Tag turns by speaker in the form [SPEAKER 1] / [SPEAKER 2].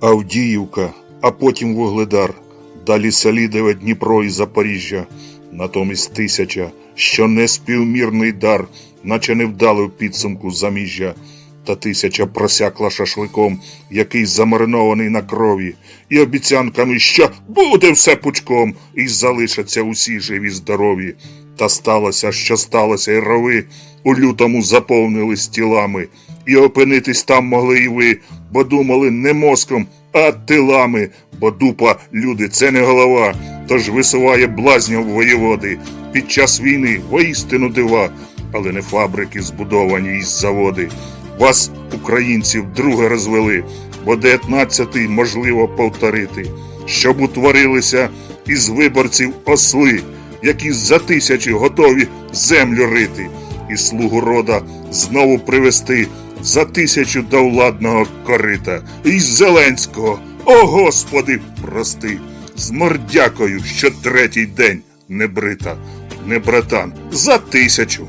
[SPEAKER 1] Авдіївка, а потім Вугледар, далі Селідове, Дніпро і Запоріжжя, натомість тисяча, що не співмірний дар, наче не вдали в підсумку заміжжя, та тисяча просякла шашликом, який замаринований на крові, і обіцянками, що буде все пучком, і залишаться усі живі здорові. Та сталося, що сталося, і рови у лютому заповнились тілами, і опинитись там могли і ви, бо думали не мозком, а тилами, бо дупа, люди, це не голова, тож висуває блазням воєводи. Під час війни воістину дива, але не фабрики збудовані із заводи. Вас, українців, друге розвели, бо 19-й можливо повторити, щоб утворилися із виборців осли, які за тисячі готові землю рити, і слугу рода знову привести за тисячу до владного корита. І Зеленського, о Господи, прости, з мордякою, що третій день не брита, не братан, за тисячу.